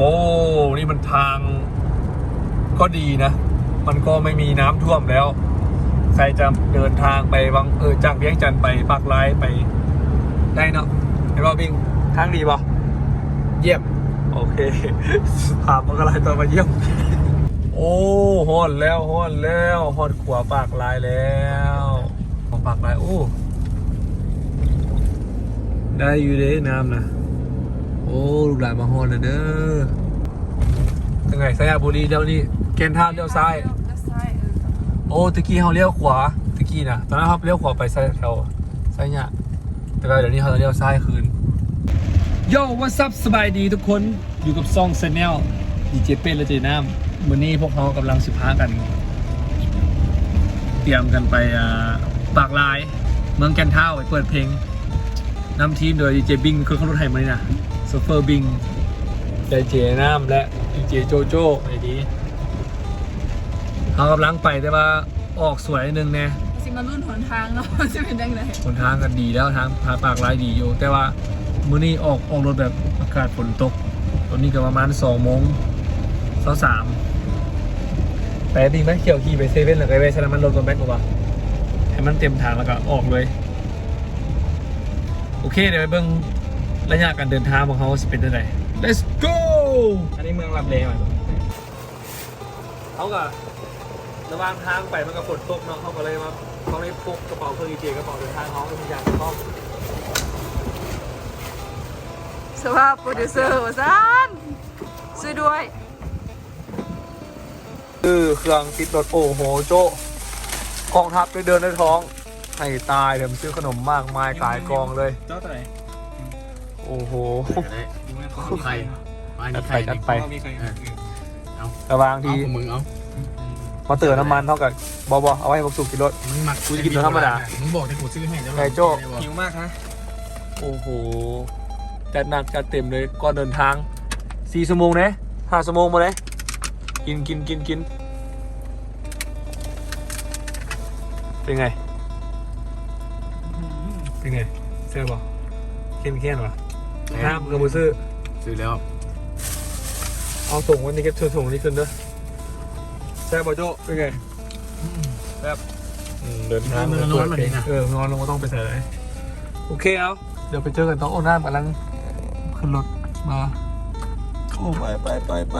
โอ้ นี่มันทางก็ดีนะ มันก็ไม่มีน้ำท่วมแล้ว ใครจะเดินทางไปวังเออจากเวียงจันไปปากไร้ไปได้เนาะไอ้บอบิงทางดีปะเยี่ยม โอเคถามมันก็ไลตัวมาเยี่ยม โอ้ฮอนแล้วฮอนแล้วฮอนขวาปากลายแล้วขวาปากลายโอ้ได้อยู่เด้น้ำนะ โอ้ลูกหลานมาฮอนแล้วเด้อยังไงสยามบุรีเดี๋ยวนี้แกนท่าเลี้ยวซ้ายเลี้ยวซ้ายเออโอ้ตะกี้เขาเลี้ยวขวาตะกี้นะตอนนั้นเขาเลี้ยวขวาไปซ้ายแถวซ้ายเนี่ยแต่ว่าเดี๋ยวนี้เขาจะเลี้ยวซ้ายคืนโย่วัสับสบายดีทุกคนอยู่กับซ่องเซนเนลดีเจเป็นและเจน้ำวันนี้พวกเขากำลังสิพากัน เตรียมกันไปอ่าปากลาย เมืองแกนเท่าไปเปิดเพลงนำทีมโดยดีเจบิงคือเขารถไทยมาเลยนะโซเฟอร์บิงดีเจน้ำและดีเจโจโจ้ไอ้ดีเขากำลังไปแต่ว่าออกสวยนิดนึงแน่สิมารุ่นหนทางเนาะจะเป็นยังไงหนทางกันดีแล้วทางทางปากลายดีอยู่ แต่ว่ามื้อนี้ออกออกรถแบบอากาศฝนตก ตอนนี้ก็ประมาณสองโมงเช้าสามไปดีไหมเขี่ยวขี่ไปเซเว่นหรือไปไปใช้น้ำมันรถก่อนแบ็กกว่าให้มันเต็มทางแล้วก็ออกเลย โอเคเดี๋ยวไปเบิ่ง ระยะการเดินทางของเขาจะเป็นยังไง let's go อันนี้เมืองลับเลมาเขาก็ระหว่างทางไปมันก็ฝนตกเนาะเขาก็เลยมาเขาเลยพกกระเป๋าเครื่องดีเจกระเป๋าเดินทางเขาทุกอย่างต้องสภาพโปรดิวเซอร์ว่าซันช่วยด้วยคือเครื่องติดรถโอ้โหโจ้กองทัพไปเดินในท้อง ให้ตายเดี๋ยวมันซื้อขนมมากมายกายกองเลย เจ้าตัวไหน โอ้โหใครมาจัดไปจัดไป มีใครระหวางทีเอาของมึงเอามาเตือนน้ำมันเท่ากับบอบอเอาไว้ให้พวกสุกกินรถ มึงมักกูจะกินตัวธรรมดามึงบอกที่กูซื้อให้เจ้าไก่โจ้ หิวมากฮะโอ้โห จัดหนักจัดเต็มเลยก่อนเดินทางสี่ชั่วโมงนะห้าชั่วโมงมาเลย กินกินกินกิน เป็นไง เป็นไงเสื้อบอกเค้นเค้นวะ น้ำกับมือซื้อซื้อแล้ว เอาส่งวันนี้ก็เธอส่งวันนี้ขึ้นเด้อแซ่บบอโจ้เป็นไงแซ่บอืมเดินทางเมืองร้อนแบบนี้นะเออนอนลงก็ต้องไปใส่เลยโอเคเอาเดี๋ยวไปเจอกันต้องโอ้น้ำกำลังขึ้นรถมาโอ้ไปไปไปไป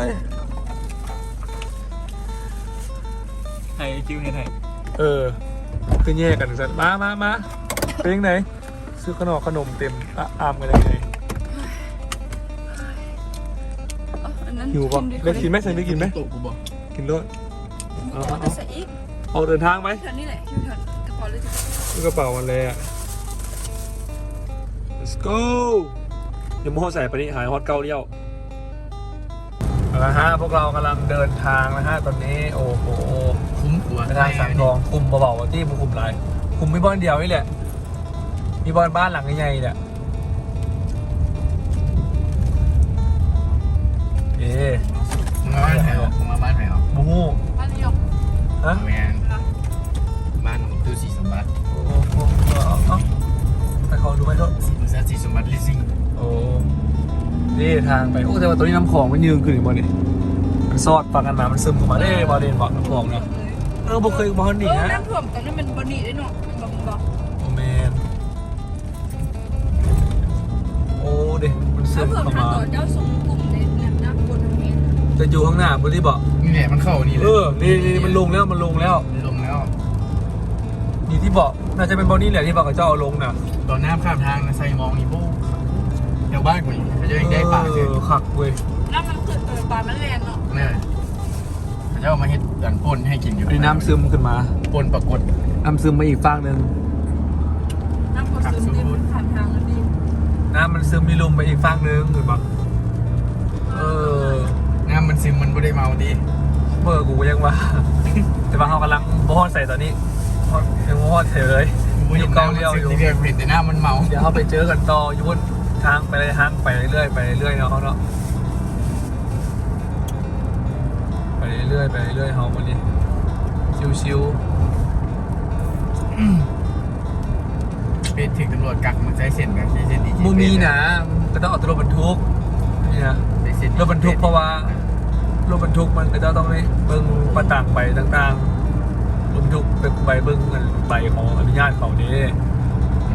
ไอ้คิวเห็นไหนเออขึ้นแยกกันสัตว์มามามาเป็นยังไงซื้อขนมขนมเต็มอะอามกันยังไนนั้นหิวปะดิได้กินไหมใส่ได้กินไหมตกกูบอกกินด้วยเอาเอาเอาใส่อีกเอาเดินทางไหมแถวนี้แหละคิวแถวกระเป๋าเลยจ้ะนี่กระเป๋ามันเลยอะ let's go เดี๋ยวโมโหใส่ไปนี่หายฮอตเก้าเลี้ยวเอาละฮะพวกเรากำลังเดินทางนะฮะตอนนี้โอ้โหคุ้มกว่าไปทางสังทองคุมเบาๆว่าที่มันคุมหลายคุมไม่บ้านเดียวนี่แหละมีบ้านบ้านหลังใหญ่ๆเนี่ย มึงมาบ้านไหนออกมึงมาบ้านไหนออกบูฮูบ้านนายกฮะแมนบ้านของตู้สีสมบัติโอ้โหเอาเอาไปขอดูไหมโทษบริษัทสีสมบัติลิสซิ่งโอ้นี่ทางไปโอ้แต่ว่าตัวนี้น้ำของมันยืนขึ้นอีกบ่นี่มันซอดฟังกันมามันซึมเข้ามาได้บอเดนบอกน้ำของเนาะเออบ่เคยมาฮอนเอนี่อนะน้ำท่วมตอนนั้นมันบนีได้เนาะมันบอกบอกโอ้แมนโอ้เด็มันซึถ้ามเพิ่มเข้าทางมาต่อเจ้าสมกลุ่มในน้ำบนทางนี้ จะอยู่ข้างหน้าบนที่บอกนี่แหละมันเข้านี่เลเอยอนี่นี่มันลงแล้วมันลงแล้วลงแล้วนี่ที่บอกน่าจะเป็นบอนี่แหละที่บอกกับเจ้าเอาลงน่ะตอนน้ำข้ามทางนะใส่มองนี่โบ้แถวบ้านกูนี่เขาจะยังได้ป่าเลยออขักเว้ยน้ำมันเกิดเออปลามันแรงเนาะเนี่ยเขาจะเอามาเฮ็ดดันป่นให้กินอยู่อันนี้น้ำซึมขึ้นมาป่นปรากฏน้ำซึมมาอีกฝั่งหนึ่งน้ำกดซึมดินผ่านทางแล้วดีน้ำมันซึมมีลมไปอีกฝั่งหนึ่งหรือเปล่าเออ น้ำมันซึมมันไม่ได้เมาดีเมื่อกูก็ยังว่า แต่ว่าเขากำลังโมฮอนใส่ตอนนี้ฮอนยังโมฮอนใส่เลยกูยังน้ำมันซึมที่เรียกเห็นแต่น้ำมันเมาเดี๋ยวเขาไปเจอกันต่ออยู่บนทางไปเลยทางไปเรื่อยๆไปเรื่อยๆเนาะเขาเนาะไปเรื่อยๆไปเรื่อยๆเขาวันนี้ชิวเป็นถึงตำรวจกักมันใช้เส้นแบบใช้เส้นดีๆมูมีนะก็ต้องเอาตัวรถบรรทุกนี่นะใช้เสร็จรถบรรทุกเพราะว่า รถบรรทุกมันก็จะต้องได้เบิ่งประต่างใบต่างๆรถบรรทุกเป็นใบเบิ่งใบของอนุญาตเขานี้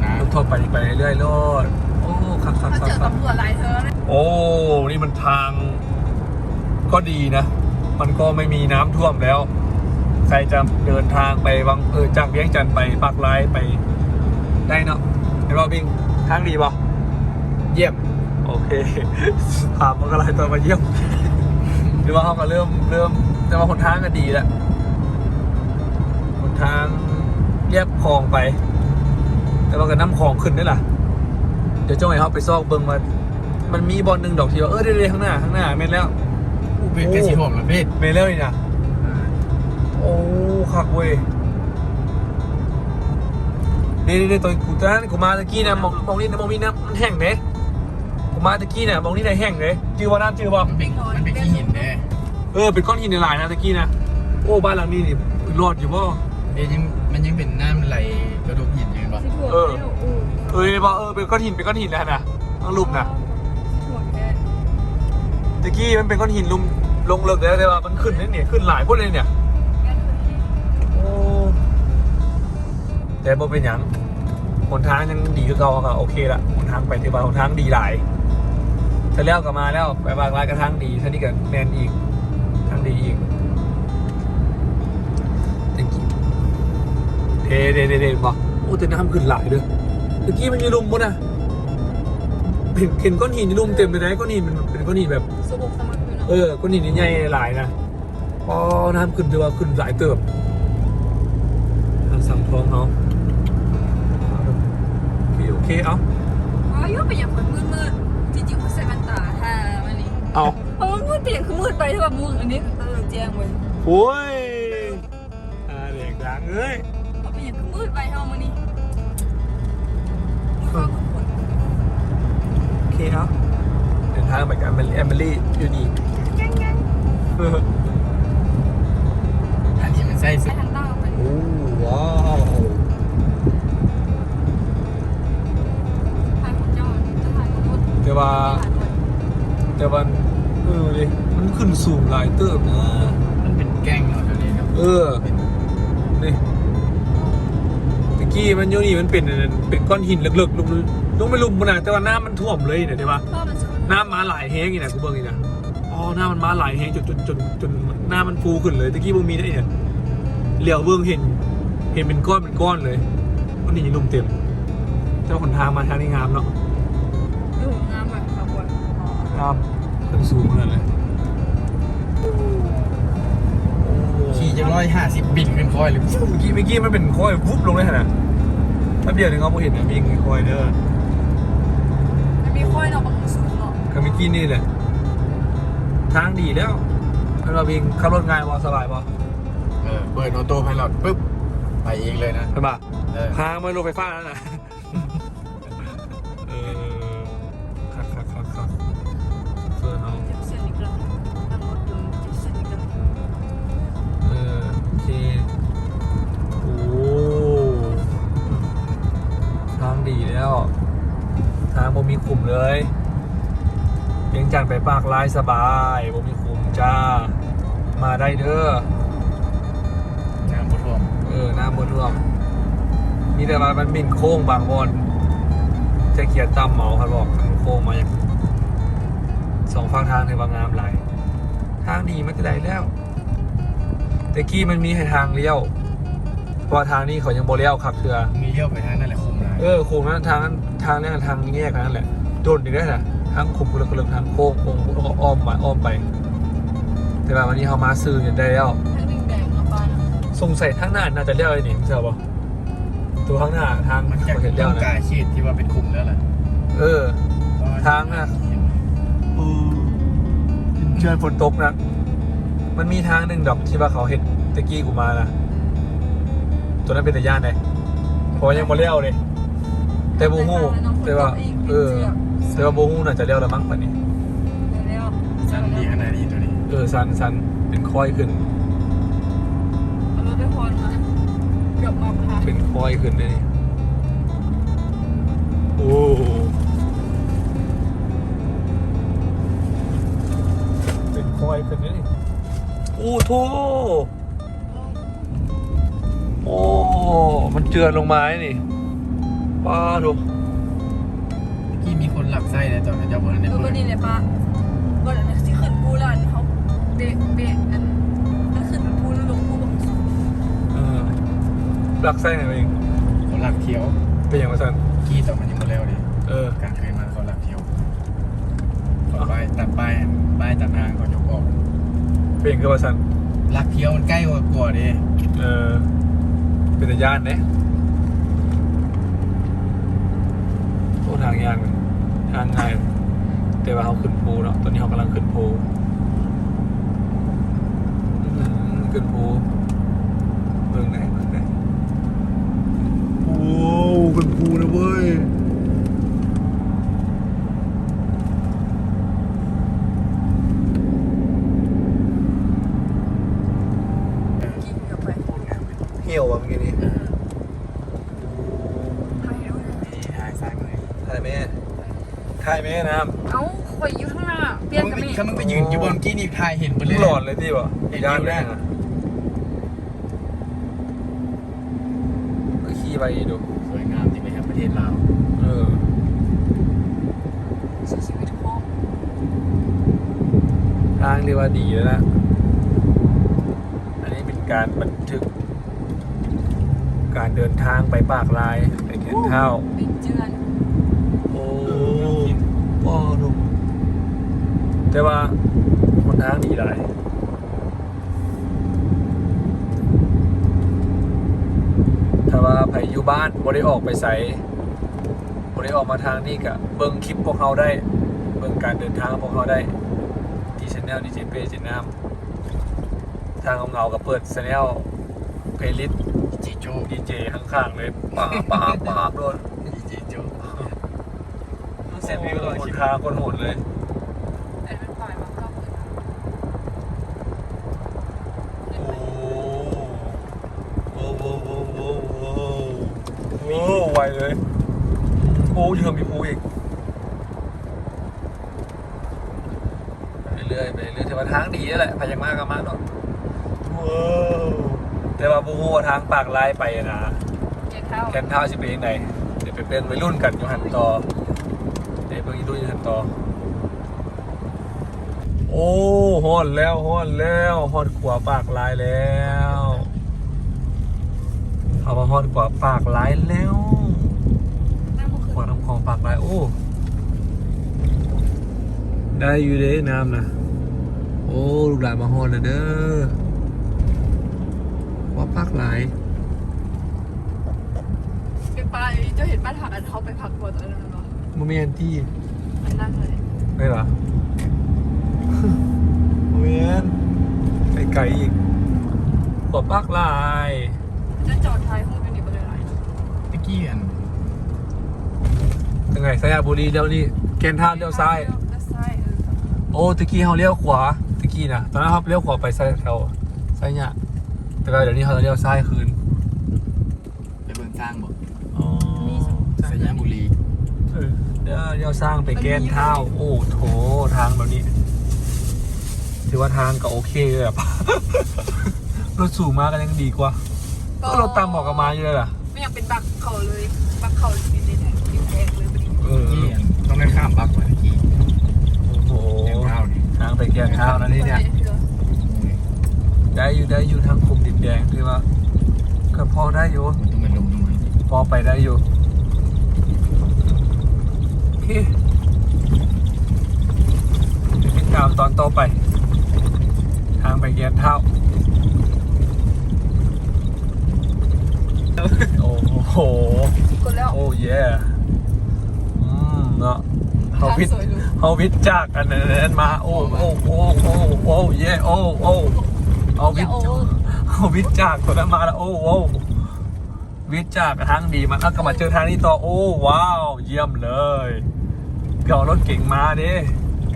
นะรถทั่วไปไปเรื่อยๆรถโอ้ครับครับเขาครับเจอครับตำรวจหลายเธอเลยโอ้ นี่มันทางก็ดีนะ มันก็ไม่มีน้ำท่วมแล้ว ใครจะเดินทางไปวังเออจากเวียงจันทร์ไปปากลายไปได้เนาะเห็นป่ะบิงทางดีป่ะเยี่ยม โอเคถามมันก็เลยตัวมาเยี่ยม หรือว่าเขาก็เริ่มเริ่มแต่ว่าหนทางก็ดีแล้วหนทางเรียบคลองไป แต่ว่าก็น้ำคลองขึ้นได้ล่ะเดี๋ยวจ้องให้เขาไปซอกเบิ้งว่ามันมีบอลหนึ่งดอกที่ว่าเออเดี๋ยวๆข้างหน้าข้างหน้าเมนแล้วอู้เป็นกระสีหอมละเพศเมนแล้วนี่นะโอ้คักเว้ยนี่นี่นี่ตัวกูตอนนั้นกูมาตะกี้นะมองมองนี่นะมองนี่นะมันแห้งเด้กู มาตะกี้น่ะมองนี่ได้แห้งเลยจือว่าน้ำจือบ่มันเป็นมันเป็นขี้หินแน่เออเป็นก้อนหินในลายนะตะกี้นะโอ้บ้านหลังนี้นี่รอดอยู่บ่เดี๋ยวยังมันยังเป็นน้ำไหลกระดูกหินอยู่ปะเออเอ้ยบ่เออเป็นก้อนหินเป็นก้อนหินแล้วนะต้องลุมนะหัวแค่ตะกี้มันเป็นก้อนหินลุมลงเลิกแล้วแต่ว่ามันขึ้นนี่เนี่ยขึ้นหลายพวกเลยเนี่ยโอ้แต่บ่เป็นหยังหนทางยังดีคือเก่าก็โอเคละหนทางไปที่ว่าหนทางดีหลาย ถ้าแล้วก็มาแล้วไปบางรายก็ทางดีท่านี้ก็แมนอีกทางดีอีกจริงๆเดเดเดเดบอกโอ้แต่น้ำขึ้นหลายเลยตะกี้มันมีลุมมั้นะเห็นเห็นก้อนหินในลุมเต็มเลยนะก้อนหินมันเป็นก้อนหินแบบสบุกสมัครอยู่เนาะเออก้อนหินใหญ่หลายนะพอน้ำขึ้นถือว่าขึ้นหลายเติบทางสังทองเขาโอเคโอเคเอาอ๋อยุ่งไปอย่างคน เอาเพราะมันมืดเปลี่ยนคือมืดไปที่แบบมืดอันนี้เออแจ้งไว้โอ้ยอ่าเด็กดังเอ้ยเอาไปอย่างคือมืดไปเท่ามันนี่มืดกว่าคนโอเคเอาเดินทางไปกับแอมเบลี่แอมเบลี่อยู่นี่เอออันนี้มันไส้ใส่สุดทันต้าไปโอ้ว้าวถ่ายของเจ้าจะถ่ายของรถแต่ว่าแต่ว่า เออดิมันขึ้นสูงหลายเติบนะมันเป็นแกล้งเนาะเดี๋ยวนี้ครับเออนี่ตะกี้มันอยู่นี่มันเป็นเป็นก้อนหินเลึกๆลุมลุมไม่ลุมมันนะแต่ว่าน้ำมันท่วมเลยเนี่ยใช่ปะเพราะมันชนน้ำมาหลายแฮงอีกนะกูเบิ่งอีกนะอ๋อน้ำมันมาหลายแฮงจนจนจนจนหน้ามันฟูขึ้นเลยตะกี้บ่มีได้เนี่ยเหลียวเบิ่งเห็น เห็นเป็นก้อนเป็นก้อนเลยก้อนหินลุมเต็มเจ้าหนทางมาทางนี้งามเนาะดูงามแบบขับวนงาม ขึ้นสูงขนาดเลยโอ้ขี่จะร้อยห้าสิบบินเป็นคอยหรือเมื่อกี้เมื่อกี้มันเป็นค่อยวุบลงเลยขนาดแป๊บเดียวถึงเขาบ่เห็นนะมีค่อยเด้อมันมีค่อยเนาะบางสูงเนาะก็เมื่อกี้นี่แหละทางดีแล้วมันมาวิ่งขับรถง่ายบ่สบายบ่เออเปิดออโต้ไพลอตปุ๊บไปเองเลยนะใช่ปะเออทางมันรถไฟฟ้าแล้วนะ ทางดีแล้ว ทางบ่มีขุมเลยเพียงจันทน์ไปปากลายสบายบ่มีขุมจ้า มาได้เด้อน้ำพุท่วมเออหน้ามืดท่วม มีแต่ว่ามันมินโค้งบางบอนจะเขียนตามเหมาครับบอกมันโค้งมาอย่างสองฝั่งทางในบางงามหลายทางดีมันจะได้แล้วแต่กี้มันมีให้ทางเลี้ยวเพราะว่าทางนี้เขายังโบเลี้ยวครับเถื่อมีเลี้ยวไปทางนั่นแหละคุมได้ เออโค้งนั้นทางนั้นทางนี้ทางแยกนั่นแหละโดนอีกแล้วนะทางขุมกุลกลึงทางโค้งโค้งอ้อมมาอ้อมไป แต่ว่าวันนี้เขามาซื้อเนี่ยได้แล้วทั้งแดงๆเนาะป้าเนาะสงสัยทางหน้าน่าจะเลี้ยวไอ้นี่ไม่ใช่ป่ะตัวข้างหน้าทางมันจะเขาเห็นเลี้ต้ยอวงกานะชีดที่ว่าเป็นคุมแล้วแหละเออ ทางน่ะเชิญฝนตกนะมันมีทางหนึ่งดอกที่ว่าเขาเห็นตะกี้กูมานะตัวนั้นเป็นตะย่านเลยเพราะว่ายังบ่เลี้ยวเลย แต่บูฮู้แต่ว่า เออแต่ว่าบูฮู้น่าจะเลี้ยวแล้วมั้งป่านนี้แล้วสั้นดีขนาดนี้ตัวนี้ เออซันซันเป็นค่อยขึ้นเอารถไปพรมาเกือบมาพาเป็นค่อยขึ้นเลยนี่โอ้ไวขึ้นนี่อู้โถโอ้ มันเจือนลงมาไอ้นี่ ป้าดูที่มีคนหลับไส้เลยตอนนั้นจะบอกในเออเปิวัดนนี้เลยปะวันนั้นที่ขึ้นภูแล้วอันเขาเบะเบะอันนั่นขึ้นภูแล้วลงภูบอกเออหลักไส้ไหนเองเขาหลับเที่ยว เป็นอย่างไรสันกี้ต่อมันยังไม่แล้วเลยเออ กลางคืนมาเขาหลับเที่ยวเขาป้ายตัดป้ายป้ายตัดทางเขายกออกเป็นอย่างคือว่าสันหลักเที่ยวมันใกล้กว่ากว่าดิเออ เป็นแต่ย่านเนี่ย โอ้ทางยากเลยทางง่ายเลยแต่ว่าเขาขึ้นภูเนาะตอนนี้เขากำลังขึ้นภูขึ้นภูเมืองไหนเมืองไหนโอ้ขึ้นภูนะเว้ย กินกับไป เหี่ยวอะเมื่อกี้นี้ ให้ดูนะ นี่หายซ้ายมือ ถ่ายแม่ ถ่ายแม่น้เอ้าคอยอยู่ข้างหน้าเปลี่ยนกับมึงนี่ถ้ามึงไปยืนอยู่บนกี้นี่ทายเห็นไปำเลมึยงหลอนเลยที่วะเห็นย่านอยู่แรแน่กอะก็ขี่ไปดู สวยงามจริงเลยครับประเทศลาวเออชีวิตโคกทางเรียกว่าดีแล้วนะ อันนี้เป็นการบันทึก การเดินทางไปปากลายไปเขียนเท้าเป็นเจือน แต่ว่าคนทางดีหลายถ้าว่าไปอยู่บ้านบ่ได้ออกไปใส่บ่ได้ออกมาทางนี้กะเบิ่งคลิปพวกเขาได้ เบิ่งการเดินทางพวกเขาได้ ที่ช anel ดีเจเป้เจน้ำทางเงาๆกับเปิดช anel เพลย์ลิสจีโจ้ดีเจข้างๆเลยป้าบป้าบป้าบโดนจีโจ้เซ็นวิวเลยคนทางคนโหดเลย อันเป็นปลายมาเก้าหมื่น โอ้โหโอ้โหโอ้โหโอ้โหโอ้โหไวเลยโอ้ยังมีภูอีกไปเรื่อยไปเรื่อยแต่ว่าทางดีนั่นแหละไปยังมากก็มากเนาะว้าวแต่ว่าบูฮูทางปากลายไปอะนะเจ็ดเท่าแคนเท้าสิเป็นยังไงเดี๋ยวไปเป็นวัยรุ่นกันอยู่หันต่อเดี๋ยวเพิ่งอีรุ่นอยู่หันต่อโอ้ฮอดแล้วฮอดแล้วฮอดขวาปากลายแล้วเอามาฮอดขวาปากลายแล้ว ได้อยู่เด้น้ำนะ โอ้ลูกหลานมาฮอดแล้วเด้อขวาปากลายเป็นปลายเจะเห็นบ้านหักอันเขาไปพักบนตอนนั้นหรอโมเมนที่มันนั่งเลยไม่เหรอโมเมนไปไกลอีกขวาปากลายจะจอดท้ายห้องเป็นอีกเลยไรตะกี้อัน ยังไงสยามบุรีเดี๋ยวนี้แกนท่าเลี้ยวซ้ายเลี้ยวซ้ายเออโอ้ตะกี้เขาเลี้ยวขวาตะกี้นะตอนนั้นเขาเลี้ยวขวาไปซ้ายแถวซ้ายเนี่ยแต่ว่าเดี๋ยวนี้เขาเลี้ยวซ้ายคืนไปเบิ่งสร้างบอกอ๋อสยามบุรีเออเดี๋ยวเลี้ยวสร้างไปแกนเท้าโอ้โถทางแบบนี้ถือว่าทางก็โอเคเลยอะรถสูงมากก็ยังดีกว่าก็รถตามบอกกันมาเยอะล่ะไม่อยากเป็นบักเขาเลยบักเขาดินแดงดินแดงเลยพอดี เออ ตะกี้อันต้องได้ข้ามบักกว่าตะกี้โอ้โหแกงข้าวนี่ทางไปแกนเท้านะนี่เนี่ยได้อยู่ได้อยู่ทางกลุ่มดินแดงถือว่าก็พอได้อยู่มันต้องเป็นลมตรงนี้พอไปได้อยู่โอเคเดี๋ยวติดตามตอนต่อไป ทางไปแกนเท้าโอ้โหกดแล้วโอ้เย่อืมเนาะ เขาวิทสวยดูเขาวิทจากอันนั้นมา โอ้โอ้โอ้โอ้โอ้เย่โอ้โอ้เอาอวิย่าทโอ้เขาวิทย์จากตัวนั้นมาแล้วโอ้โหวิทย์จากทางดีมันแล้วก็มาเจอทางนี้ต่อโอ้ว้าว เยี่ยมเลยเก่ารถเก่งมาดิ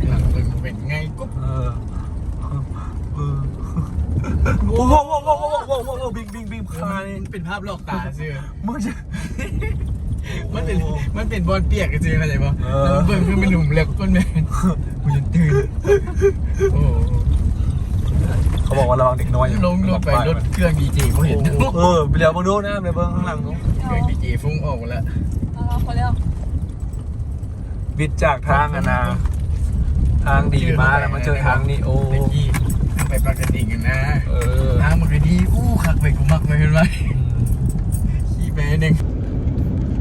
หลังเบิ่งเป็นไงกุ๊บเออเออโอ้โหโอ้โหโอ้โหโอ้โหโอ้โหบิงบิงบิงคายมันเป็นภาพลอกตาเสื้อมึงจะ มันเป็นมันเป็นบอลเปียกกันจริงเข้าใจปะเออ แล้วเบิ่งคือเป็นหนุ่มเล็กก้นแมนกูจะตื่นโอ้โหบอกว่าระวังเด็กน้อยอย่าลงรถไปรถเครื่องดีเจเขาเห็นเออเดี๋ยวมึงดูนะไปเบิ้งข้างหลังนู้นเครื่องดีเจฟุ้งออกมาแล้วเอาเราพอแล้ววิดจากทางอะนะทางดีมาแล้วมาเจอทางนี้โอ้ไปยี่ไปปกติกันนะเออทางมันก็ดีอู้ขักไปกูมักไปเป็นไรขี่ไปหนึ่ง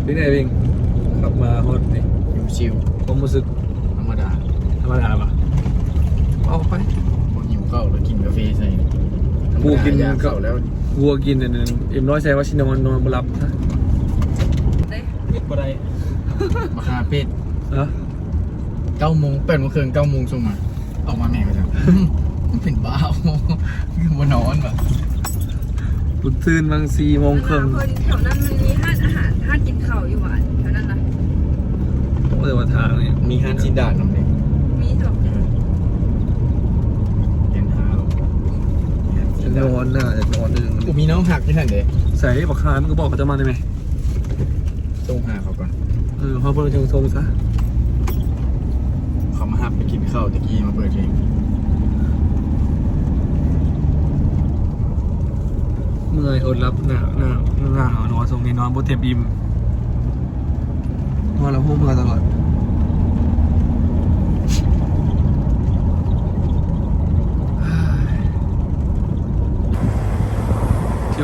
พี่ไหนบิงขับมาฮอตนี่อยู่ชิวความรู้สึกธรรมดาธรรมดาปะเอาไป คนหิวข้าวแล้วกินกาแฟใส่ธรรมกูดากิน ยาเข้าแล้ววัวกินอันนั้นเอ็มร้อยใช้ว่าชินอนนอนบหลับฮะเด้เม็ดบ่ได้มาคาเป็ดเออเก้าโมงเปิดมาคืนเก้าโมงส่งมาออกมาแม่ก็จะมันเป็นบ้าวันนอนแบบบุญตื่นบางสี่โมงครึ่งคนแถวนั้นมัน ปิดว่าทางนี่มีฮันซินดาดน้ำเด็กมีสองเห็นหาหรอกมีฮันซิจะนนดาดอนน่ะจะนอนนึงกูมีน้องหักที่นั่นเด็กใส่บักคามันก็บอกเขาจะมาได้ไหมส่งหาเขาก่อน เออเขาเพิ่งจะทรงซะเขามาหับไปกินข้าวตะกี้มาเปิดเพลงเมื่อยอดรับหนาวหนาวหนาวนอนทรงนี้นอนบนเต็มอิ่มนอนแล้วพูดเมื่อตลอด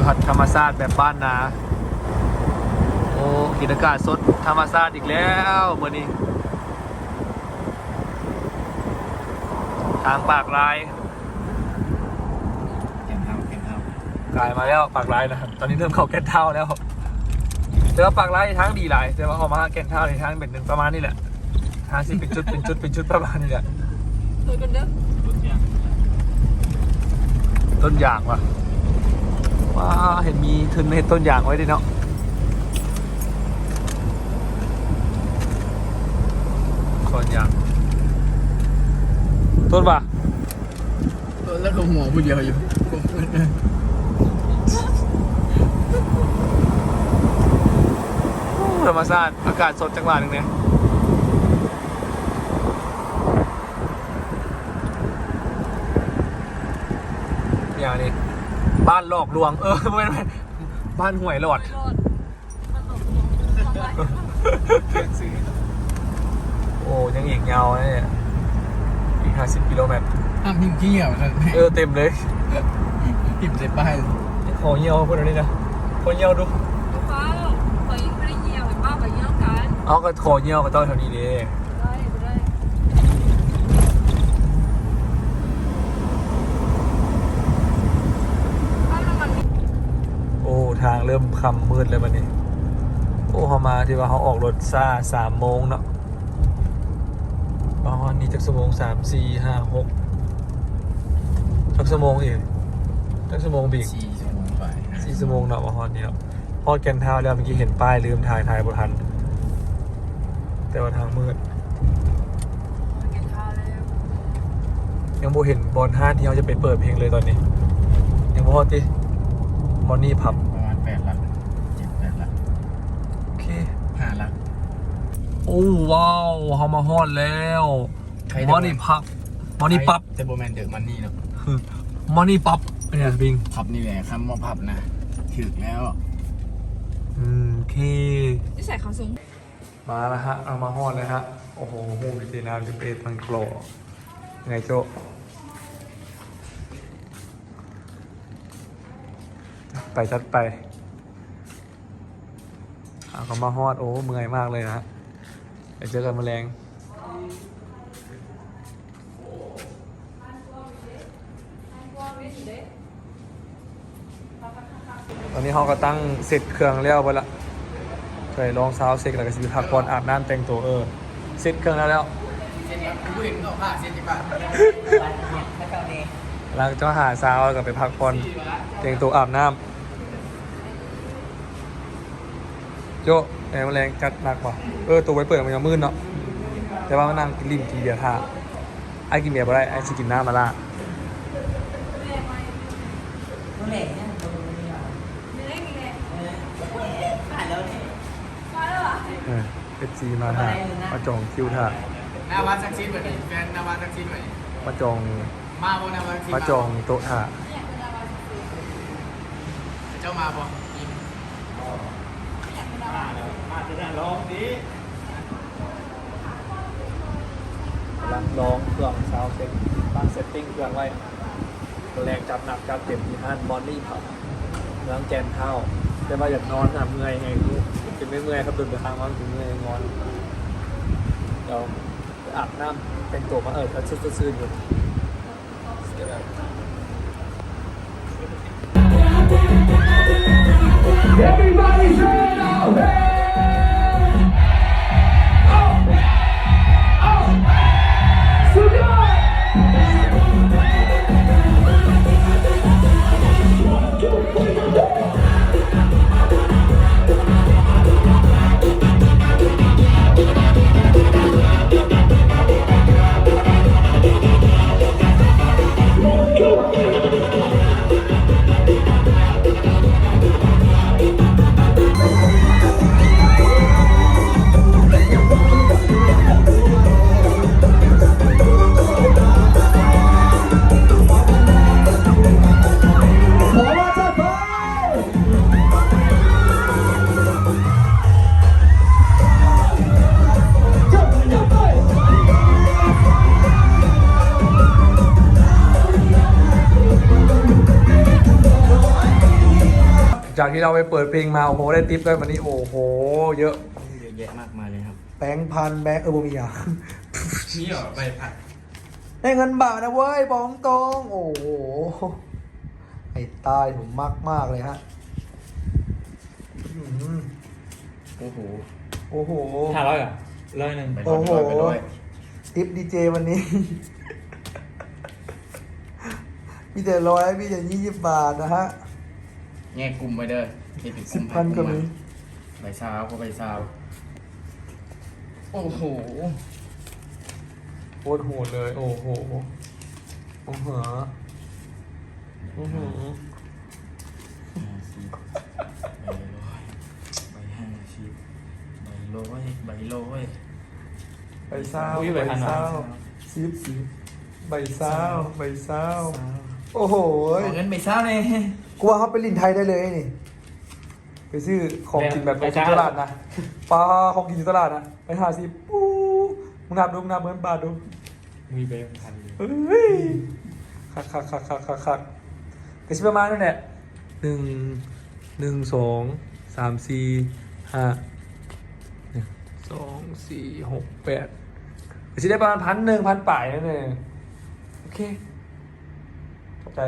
ทิวทัศน์ธรรมชาติแบบบ้านนา โอ้กินอากาศสดธรรมชาติอีกแล้วเมื่อนี้ ทางปากลายแกนเท้าแกนเท้ากลายมาแล้วปากลายนะครับ ตอนนี้เริ่มเข้าแก่นเท่าแล้วแต่ว่าปากลายทางดีหลาย แต่ว่าออกมาแก่นเท่าในทางเป็นหนึ่งประมาณนี้แหละทางที่เป็นจุดเป็นจุดเป็นชุดประมาณนี้แหละตัวกันเด้อต้นยางว่ะ ว้าเห็นมีทึนเห็นต้นยางไว้ด้วยเนาะต้นยางต้นป่ะแล้วก็หัวผู้เดียวอยู่ธรรมชาติอากาศสดจังหวะหนึ่งเนี่ยอย่างนี้ บ้านหลอกลวง เออไม่ไม่บ้านห่วยหลอดรอดมันตกลงเข้าไปโอ้ยังอีกยาวนะเนี่ยอีกห้าสิบกิโลเมตรห้ามทิ้งเที่ยวนั่นเออเต็มเลยพิมพ์ใส่ป้ายขอเยี่ยวคนนี้นะขอเยี่ยวดูลูกค้าขอยิ่งไม่ได้เหี่ยวป้าไปเยี่ยวกันเอาก็ขอเยี่ยวก็ต้องแถวนี้ดิได้ได้ ถ้าน้ำมันมี โอ้ทางเริ่มค่ำมืดเลยวันนี้ โอ้เขามาที่ว่าเขาออกรถซ่าสามโมงเนาะประมาณนี้จักสมงสามสี่ห้าหกจักสมงอีกจักสมงบีกสี่ชั่วโมงไปสี่สมงเนาะประมาณนี้เนาะพอดแกนเท้าแล้วเมื่อกี้เห็นป้ายลืมถ่ายถ่ายบทัน แต่ว่าทางมืดกินข้าวแล้วยังโบเห็นบอลห้านที่เขาจะไปเปิดเพลงเลยตอนนี้ ยังโบฮอดติมอนนี่ผับ ประมาณแปดลักเจ็ดแปดลัก โอเค ห้าลัก โอ้ว้าวเขามาฮอดแล้วมอนี่พับมอนี่ปั๊บแต่โบแมนเดอร์มันนี่เนาะมอนี่ปั๊บเนี่ยบิงพับนี่แหละคำว่าพับนะถึกแล้ว อืมโอเคที่ใส่ข้าวซุ้งมาแล้วฮะ เอามาฮอดเลยฮะ โอ้โหโหวิธีน้ำจะเป็นมันโกรไงโจจัดไปจัดไปเอาเขามาฮอด โอ้เมื่อยมากเลยนะฮะ ไปเจอกันแมลงตอนนี้เขาก็ตั้งเสร็จเครื่องแล้วไปละเคยลองซาวเซ็กแล้วก็สิพักผ่อนอาบน้ำแต่งตัวเออเสร็จเครื่องแล้วแล้วเส้นครับผู้เห็นเขาผ้าเส้นที่บ้านหลังจากหาซาวแล้วก็ไปพักผ่อนแต่งตัวอาบน้ำ โจแอร์แมลงจัดหนักว่ะเออตัวไว้เปิดมันยังมืดเนาะแต่ว่ามันนั่งกินลิ้นกินเบียร์ท่าไอ้กินเบียร์บ่ได้ไอ้สิกินน้ำมาละมีเล็กมีเล็กมาแล้วเหรอเออเอฟซีมาท่ามาจองคิวท่าหน้าวัดสักชิ้นแบบนี้แฟนหน้าวัดสักชิ้นแบบนี้มาจองมาบนหน้าวัดสักชิ้นมาจองโต๊ะท่าเเจ้ามาบอกอิ่ม อา จจะได้ลองดีกำลังลองเครื่องซาวเซ็ตตั้งเซตติ้งเครื่องไว้แรงจับหนักจับเต็มที่ห้านบอลลี่เขาเมืองแกนเท้าแต่ว่าอยากนอนหาเมื่อยไงคือจะไม่เมื่อยครับเดินไปทางมันถึงเมื่อยงอนเดี๋ยวไปอาบน้ำแต่งตัวมาเออแล้วชุดซื่อๆอยู่เสียแบบ Everybody say it out! เราไปเปิดเพลงมาโอ้โหได้ทิปด้วยวันนี้โอ้โห เยอะเยอะแยะมากมายเลยครับ แบงค์พันแบงค์เออบ่มีอะนี่เหรอใบผัดได้เงินบาทนะเว้ยบองตรงโอ้โหไอ้ตายผมมากมากๆเลยฮะอื้อหือโอ้โหโอ้โหห้าร้อยอะร้อยหนึ่งไปโอ้ด้วยโหไปด้วยทิปดีเจวันนี้มีแต่ร้อยมีแต่ยี่สิบบาทนะฮะ แง่กลุ่มไปเด้อเฮ็ดเป็นกสิลุ่บมพันก็มีใบซาวก็ใบซาวโอ้โหโคตรโหดเลย โอ้โหโอ้โหโอ้โหห้าสิบใบร้อยใบห้าสิบใบร้อยใบร้อยใบเศร้าใบเศร้าสิบสิบใบเศร้าใบเศร้าโอ้โห ขอเงินใบซาวเลย กูว่าเขาไปลินไทยได้เลยนี่ไปซื้อของกินแบบของกินตลาดนะปลาของกินอยู่ตลาดนะไปหาสิปูมึงนับดูมึงนับเหมือนบาทดูมีไปพันอยู่เฮ้ยคักคักคักคักคักคักก็ชิประมาณนั่นแหละหนึ่งหนึ่งสองสามสี่ห้าหนึ่งสองสี่หกแปดก็ชิได้ประมาณพันหนึ่งพันป่ายนั่นเองโอเคขอบใจ